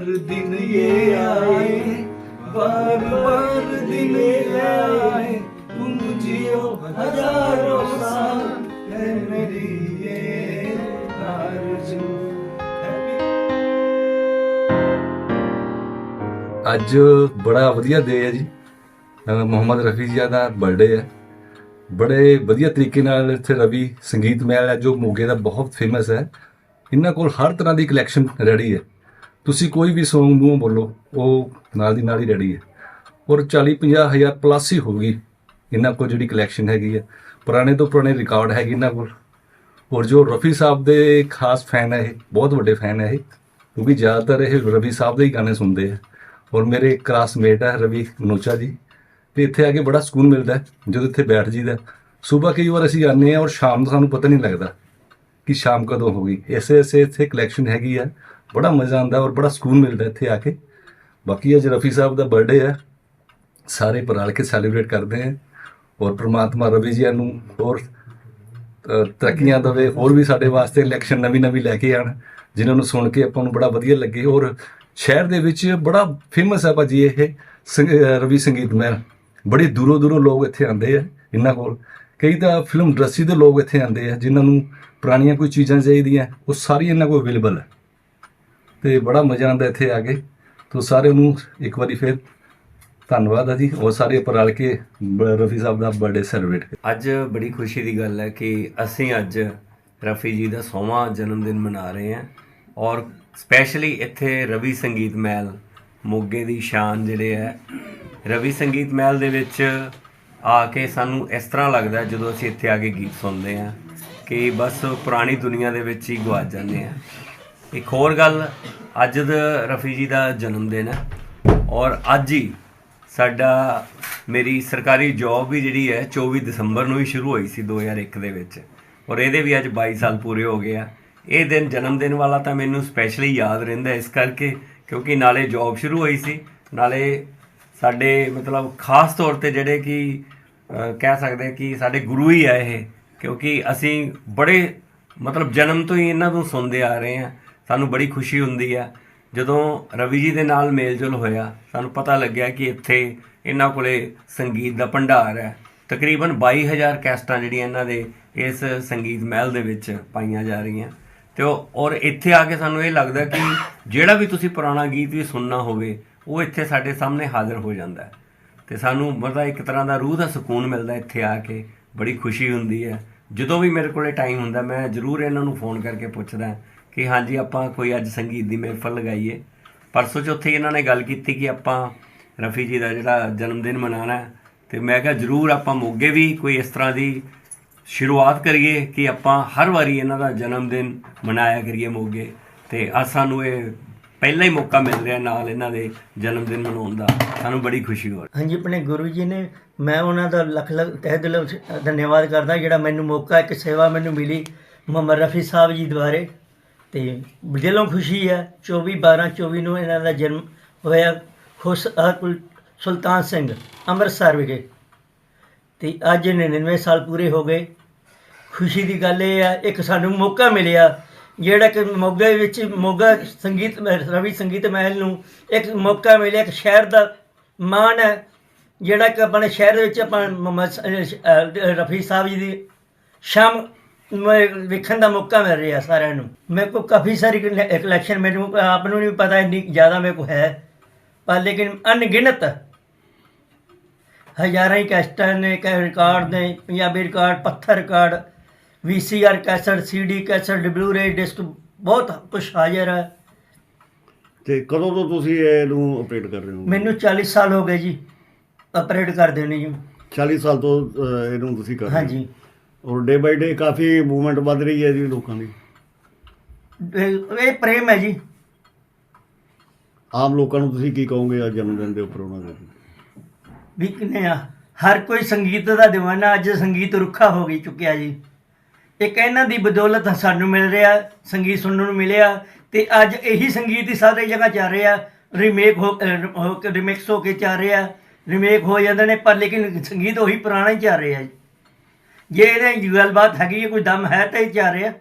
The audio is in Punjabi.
ਬਾਰ ਦਿਨ ਇਹ ਆਏ ਬਾਰ ਬਾਰ ਦਿਨ ਇਹ ਆਏ, ਤੁਮ ਜਿਓ ਹਜ਼ਾਰੋਂ ਸਾਲ ਹੈ ਮੇਰੀ ਇਹ ਅੱਜ ਬੜਾ ਵਧੀਆ ਡੇ ਹੈ ਜੀ। ਮੁਹੰਮਦ ਰਫੀ ਜੀ ਦਾ ਬਰਥਡੇ ਹੈ। ਬੜੇ ਵਧੀਆ ਤਰੀਕੇ ਨਾਲ ਇੱਥੇ ਰਵੀ ਸੰਗੀਤ ਮਹਿਲ ਹੈ, ਜੋ ਮੋਗੇ ਦਾ ਬਹੁਤ ਫੇਮਸ ਹੈ। ਇਹਨਾਂ ਕੋਲ ਹਰ ਤਰ੍ਹਾਂ ਦੀ ਕਲੈਕਸ਼ਨ ਰੈਡੀ ਹੈ। ਤੁਸੀਂ ਕੋਈ ਵੀ Song ਮੂੰਹ ਬੋਲੋ, ਉਹ ਨਾਲ ਦੀ ਨਾਲ ਹੀ ਰੈਡੀ ਹੈ। ਔਰ 40 50 ਹਜ਼ਾਰ ਪਲੱਸ ਹੀ ਹੋਊਗੀ। ਇਹਨਾਂ ਕੋਲ ਜਿਹੜੀ ਕਲੈਕਸ਼ਨ ਹੈਗੀ ਹੈ। ਪੁਰਾਣੇ ਤੋਂ ਪੁਰਾਣੇ ਰਿਕਾਰਡ ਹੈਗੇ ਇਹਨਾਂ ਕੋਲ। ਔਰ ਜੋ ਰਫੀ ਸਾਹਿਬ ਦੇ ਖਾਸ ਫੈਨ ਹੈ ਇਹ, ਬਹੁਤ ਵੱਡੇ ਫੈਨ ਹੈ ਇਹ। ਕਿਉਂਕਿ ਜ਼ਿਆਦਾਤਰ ਇਹ ਰਵੀ ਸਾਹਿਬ ਦੇ ਹੀ ਗਾਣੇ ਸੁਣਦੇ ਆ। ਔਰ ਮੇਰੇ ਕਲਾਸਮੇਟ ਹੈ ਰਵੀ ਨੋਚਾ ਜੀ। ਤੇ ਇੱਥੇ ਆ ਕੇ ਬੜਾ ਸਕੂਨ ਮਿਲਦਾ ਜਦੋਂ ਇੱਥੇ ਬੈਠ ਜੀਦਾ ਸਵੇਰ ਕਈ ਵਾਰ ਅਸੀਂ ਆਨੇ ਆ ਔਰ ਸ਼ਾਮ ਨੂੰ ਸਾਨੂੰ ਪਤਾ ਨਹੀਂ ਲੱਗਦਾ। ਕਿ ਸ਼ਾਮ ਕਦੋਂ ਹੋ ਗਈ ਐਸੇ ਐਸੇ ਇੱਥੇ ਕਲੈਕਸ਼ਨ ਹੈਗੀ ਆ ਬੜਾ ਮਜ਼ਾ ਆਉਂਦਾ ਔਰ ਬੜਾ ਸਕੂਨ ਮਿਲਦਾ ਇੱਥੇ ਆ ਕੇ ਬਾਕੀ ਅੱਜ ਰਫੀ ਸਾਹਿਬ ਦਾ ਬਰਥਡੇ ਹੈ ਸਾਰੇ ਪਰਾਲ ਕੇ ਸੈਲੀਬ੍ਰੇਟ ਕਰਦੇ ਆ ਔਰ ਪ੍ਰਮਾਤਮਾ ਰਵੀ ਜੀ ਨੂੰ ਹੋਰ ਤਰੱਕੀਆਂ ਦੇਵੇ ਹੋਰ ਵੀ ਸਾਡੇ ਵਾਸਤੇ ਇਲੈਕਸ਼ਨ ਨਵੀਂ ਨਵੀਂ ਲੈ ਕੇ ਆਣ ਜਿਨ੍ਹਾਂ ਨੂੰ ਸੁਣ ਕੇ ਆਪਾਂ ਨੂੰ ਬੜਾ ਵਧੀਆ ਲੱਗੇ ਔਰ ਸ਼ਹਿਰ ਦੇ ਵਿੱਚ ਬੜਾ ਫੇਮਸ ਹੈ ਭਾਜੀ ਇਹ ਸੰਗ- ਰਵੀ ਸੰਗੀਤ ਮਹਿਲ ਬੜੀ ਦੂਰੋਂ ਦੂਰੋਂ ਲੋਕ ਇੱਥੇ ਆਉਂਦੇ ਆ ਇਹਨਾਂ ਕੋਲ ਕਈ ਤਾਂ ਫਿਲਮ ਇੰਡਸਟਰੀ ਦੇ ਲੋਕ ਇੱਥੇ ਆਉਂਦੇ ਆ, ਜਿਨ੍ਹਾਂ ਨੂੰ ਪੁਰਾਣੀਆਂ ਕੋਈ ਚੀਜ਼ਾਂ ਚਾਹੀਦੀਆਂ, ਉਹ ਸਾਰੀ ਇਹਨਾਂ ਕੋਲ ਅਵੇਲੇਬਲ ਹੈ ਤੇ ਬੜਾ ਮਜ਼ਾ ਆਉਂਦਾ ਇੱਥੇ ਆ ਕੇ। ਤੋ ਸਾਰਿਆਂ ਨੂੰ ਇੱਕ ਵਾਰੀ ਫਿਰ ਧੰਨਵਾਦ ਆ ਜੀ। ਉਹ ਸਾਰੇ ਉੱਪਰ ਰਲ ਕੇ ਬ- ਰਫੀ ਸਾਹਿਬ ਦਾ ਬਰਥਡੇ ਸੈਲੀਬ੍ਰੇਟ ਅੱਜ ਬੜੀ ਖੁਸ਼ੀ ਦੀ ਗੱਲ ਹੈ ਕਿ ਅਸੀਂ ਅੱਜ ਰਫੀ ਜੀ ਦਾ 100ਵਾਂ ਜਨਮ ਦਿਨ ਮਨਾ ਰਹੇ ਹਾਂ। ਔਰ ਸਪੈਸ਼ਲੀ ਇੱਥੇ ਰਵੀ ਸੰਗੀਤ ਮਹਿਲ, ਮੋਗੇ ਦੀ ਸ਼ਾਨ ਜਿਹੜੇ ਹੈ, ਰਵੀ ਸੰਗੀਤ ਮਹਿਲ ਦੇ ਵਿੱਚ ਆ ਕੇ ਸਾਨੂੰ ਇਸ ਤਰ੍ਹਾਂ ਲੱਗਦਾ ਜਦੋਂ ਅਸੀਂ ਇੱਥੇ ਆ ਕੇ ਗੀਤ ਸੁਣਦੇ ਹਾਂ ਕਿ ਬਸ ਪੁਰਾਣੀ ਦੁਨੀਆ ਦੇ ਵਿੱਚ ਹੀ ਗਵਾਚ ਜਾਂਦੇ ਹਾਂ। ਇੱਕ ਹੋਰ ਗੱਲ, ਅੱਜ ਦਾ ਰਫੀ ਜੀ ਦਾ ਜਨਮ ਦਿਨ ਹੈ ਔਰ ਅੱਜ ਹੀ ਸਾਡਾ ਮੇਰੀ ਸਰਕਾਰੀ ਜੌਬ ਵੀ ਜਿਹੜੀ ਹੈ 24 ਦਸੰਬਰ ਨੂੰ ਹੀ ਸ਼ੁਰੂ ਹੋਈ ਸੀ 2001 ਦੇ ਵਿੱਚ ਔਰ ਇਹਦੇ ਵੀ ਅੱਜ 22 ਸਾਲ ਪੂਰੇ ਹੋ ਗਏ ਆ। ਇਹ ਦਿਨ ਜਨਮ ਦਿਨ ਵਾਲਾ ਤਾਂ ਮੈਨੂੰ ਸਪੈਸ਼ਲੀ ਯਾਦ ਰਹਿੰਦਾ ਇਸ ਕਰਕੇ ਕਿਉਂਕਿ ਨਾਲੇ ਜੌਬ ਸ਼ੁਰੂ ਹੋਈ ਸੀ, ਨਾਲੇ ਸਾਡੇ ਮਤਲਬ ਖਾਸ ਤੌਰ ਤੇ ਜਿਹੜੇ ਕਿ ਕਹਿ ਸਕਦੇ ਕਿ ਸਾਡੇ ਗੁਰੂ ਹੀ ਆ ਇਹ, ਕਿਉਂਕਿ ਅਸੀਂ ਬੜੇ ਮਤਲਬ ਜਨਮ ਤੋਂ ਹੀ ਇਹਨਾਂ ਨੂੰ ਸੁਣਦੇ ਆ ਰਹੇ ਹਾਂ। ਸਾਨੂੰ ਬੜੀ ਖੁਸ਼ੀ ਹੁੰਦੀ ਆ। ਜਦੋਂ ਰਵੀ ਜੀ ਦੇ ਨਾਲ ਮੇਲਜੋਲ ਹੋਇਆ, ਸਾਨੂੰ ਪਤਾ ਲੱਗਿਆ ਕਿ ਇੱਥੇ ਇਹਨਾਂ ਕੋਲੇ ਸੰਗੀਤ ਦਾ ਭੰਡਾਰ ਹੈ। ਤਕਰੀਬਨ 22000 ਕੈਸਟਾਂ ਜਿਹੜੀਆਂ ਇਹਨਾਂ ਦੇ ਇਸ ਸੰਗੀਤ ਮਹਿਲ ਦੇ ਵਿੱਚ ਪਾਈਆਂ ਜਾ ਰਹੀਆਂ। ਤੇ ਉਹ ਔਰ ਇੱਥੇ ਆ ਕੇ ਸਾਨੂੰ ਇਹ ਲੱਗਦਾ ਕਿ ਜਿਹੜਾ ਵੀ ਤੁਸੀਂ ਪੁਰਾਣਾ ਗੀਤ ਵੀ ਸੁਣਨਾ ਹੋਵੇ ਉਹ ਇੱਥੇ ਸਾਡੇ ਸਾਹਮਣੇ ਹਾਜ਼ਰ ਹੋ ਜਾਂਦਾ ਹੈ। ਤੇ ਸਾਨੂੰ ਮਤਲਬ ਇੱਕ ਤਰ੍ਹਾਂ ਦਾ ਰੂਹ ਦਾ ਸਕੂਨ ਮਿਲਦਾ ਇੱਥੇ ਆ ਕੇ, ਬੜੀ ਖੁਸ਼ੀ ਹੁੰਦੀ ਹੈ। ਜਦੋਂ ਵੀ ਮੇਰੇ ਕੋਲੇ ਟਾਈਮ ਹੁੰਦਾ, ਮੈਂ ਜ਼ਰੂਰ ਇਹਨਾਂ ਨੂੰ ਫੋਨ ਕਰਕੇ ਪੁੱਛਦਾ ਕਿ ਹਾਂਜੀ, ਆਪਾਂ ਕੋਈ ਅੱਜ ਸੰਗੀਤ ਦੀ ਮਹਿਫਲ ਲਗਾਈਏ। ਪਰਸੋਂ ਚੌਥੇ ਇਹਨਾਂ ਨੇ ਗੱਲ ਕੀਤੀ ਕਿ ਆਪਾਂ ਰਫੀ ਜੀ ਦਾ ਜਿਹੜਾ ਜਨਮ ਦਿਨ ਮਨਾਉਣਾ ਹੈ, ਤੇ ਮੈਂ ਕਿਹਾ ਜ਼ਰੂਰ ਆਪਾਂ ਮੋਗੇ ਵੀ ਕੋਈ ਇਸ ਤਰ੍ਹਾਂ ਦੀ ਸ਼ੁਰੂਆਤ ਕਰੀਏ ਕਿ ਆਪਾਂ ਹਰ ਵਾਰੀ ਇਹਨਾਂ ਦਾ ਜਨਮ ਦਿਨ ਮਨਾਇਆ ਕਰੀਏ ਮੋਗੇ। ਤੇ ਅੱਜ ਸਾਨੂੰ ਇਹ ਪਹਿਲਾ ਹੀ ਮੌਕਾ ਮਿਲ ਰਿਹਾ ਨਾਲ ਇਹਨਾਂ ਦੇ ਜਨਮ ਦਿਨ ਮਨਾਉਣ ਦਾ। ਸਾਨੂੰ ਬੜੀ ਖੁਸ਼ੀ ਹੋ ਰਹੀ। ਹਾਂਜੀ, ਆਪਣੇ ਗੁਰੂ ਜੀ ਨੇ, ਮੈਂ ਉਹਨਾਂ ਦਾ ਲੱਖ ਲੱਖ ਤਹਿ ਦਿਲੋਂ ਧੰਨਵਾਦ ਕਰਦਾ, ਜਿਹੜਾ ਮੈਨੂੰ ਮੌਕਾ, ਇੱਕ ਸੇਵਾ ਮੈਨੂੰ ਮਿਲੀ ਮੁਹੰਮਦ ਰਫੀ ਸਾਹਿਬ ਜੀ ਦੁਆਰੇ। ਤੇ ਦਿਲੋਂ ਖੁਸ਼ੀ ਹੈ 24 12 24 ਨੂੰ ਇਹਨਾਂ ਦਾ ਜਨਮ ਹੋਇਆ ਖੁਸ਼ ਅਹਕੁਲ ਸੁਲਤਾਨ ਸਿੰਘ, ਅੰਮ੍ਰਿਤਸਰ ਵਿਖੇ। ਤੇ ਅੱਜ 99 ਸਾਲ ਪੂਰੇ ਹੋ ਗਏ। ਖੁਸ਼ੀ ਦੀ ਗੱਲ ਇਹ ਹੈ, ਇੱਕ ਸਾਨੂੰ ਮੌਕਾ ਮਿਲਿਆ ਜਿਹੜਾ ਕਿ ਮੋਗੇ ਵਿੱਚ, ਮੋਗਾ ਸੰਗੀਤ, ਰਵੀ ਸੰਗੀਤ ਮਹਿਲ ਨੂੰ ਇੱਕ ਮੌਕਾ ਮਿਲਿਆ, ਇੱਕ ਸ਼ਹਿਰ ਦਾ ਮਾਣ ਹੈ, ਜਿਹੜਾ ਕਿ ਆਪਣੇ ਸ਼ਹਿਰ ਦੇ ਵਿੱਚ ਆਪਾਂ ਰਫੀ ਸਾਹਿਬ ਜੀ ਦੀ ਸ਼ਾਮ ਵੇਖਣ ਦਾ ਮੌਕਾ ਮਿਲ ਰਿਹਾ ਸਾਰਿਆਂ ਨੂੰ। ਮੇਰੇ ਕੋਲ ਕਾਫੀ ਸਾਰੀ ਕਲੈਕਸ਼ਨ ਮੈਨੂੰ ਆਪ ਨੂੰ ਨਹੀਂ ਪਤਾ ਇੰਨੀ ਜ਼ਿਆਦਾ ਮੇਰੇ ਕੋਲ ਹੈ, ਪਰ ਲੇਕਿਨ ਅਣਗਿਣਤ ਹਜ਼ਾਰਾਂ ਹੀ ਕੈਸਟਾਂ ਨੇ ਕਈ ਰਿਕਾਰਡ ਨੇ, ਪੰਜਾਬੀ ਰਿਕਾਰਡ, ਪੱਥਰ record VCR cassette CD cassette blu ray disc ਬਹੁਤ ਕੁਝ ਹਾਜ਼ਰ ਹੈ। ਤੇ ਕਦੋਂ ਤੋਂ ਤੁਸੀਂ ਇਹਨੂੰ ਆਪਰੇਟ ਕਰ ਰਹੇ ਹੋ? ਮੈਨੂੰ 40 ਸਾਲ ਹੋ ਗਏ ਜੀ ਆਪਰੇਟ ਕਰਦੇ ਨੇ ਜੀ। 40 ਸਾਲ ਤੋਂ ਇਹਨੂੰ ਤੁਸੀਂ ਕਰ ਰਹੇ ਹੋ? ਹਾਂਜੀ। ਔਰ ਡੇ ਬਾਈ ਡੇ ਕਾਫੀ ਮੂਵਮੈਂਟ ਵੱਧ ਰਹੀ ਹੈ ਜੀ ਲੋਕਾਂ ਦੀ। ਇਹ ਪ੍ਰੇਮ ਹੈ ਜੀ। ਆਮ ਲੋਕਾਂ ਨੂੰ ਤੁਸੀਂ ਕੀ ਕਹੋਗੇ ਅੱਜ ਜਨਮ ਦਿਨ ਦੇ ਉੱਪਰ ਉਹਨਾਂ ਦੇ? ਵੀ ਕਿੰਨੇ ਆ ਹਰ ਕੋਈ ਸੰਗੀਤ ਦਾ دیਵਾਨਾ ਅੱਜ ਸੰਗੀਤ ਰੁੱਖਾ ਹੋ ਗਈ ਚੁੱਕਿਆ ਜੀ। ਇੱਕ ਇਹਨਾਂ ਦੀ ਬਦੌਲਤ ਸਾਨੂੰ ਮਿਲ ਰਿਹਾ, ਸੰਗੀਤ ਸੁਣਨ ਨੂੰ ਮਿਲਿਆ ਤੇ ਅੱਜ ਇਹੀ ਸੰਗੀਤ ਹੀ ਸਾਰੇ ਜਗ੍ਹਾ ਚੱਲ ਰਿਹਾ। ਰੀਮੇਕ ਹੋ ਕੇ ਰੀਮਿਕਸ ਹੋ ਕੇ ਚੱਲ ਰਿਹਾ। ਰੀਮੇਕ ਹੋ ਜਾਂਦੇ ਨੇ, ਪਰ ਲੇਕਿਨ ਸੰਗੀਤ ਉਹੀ ਪੁਰਾਣਾ ਹੀ ਚੱਲ ਰਿਹਾ ਜੇ। ਇਹਦੇ ਗੱਲਬਾਤ ਹੈਗੀ ਹੈ, ਕੋਈ ਦਮ ਹੈ ਤਾਂ ਇਹ ਚੱਲ ਰਿਹਾ।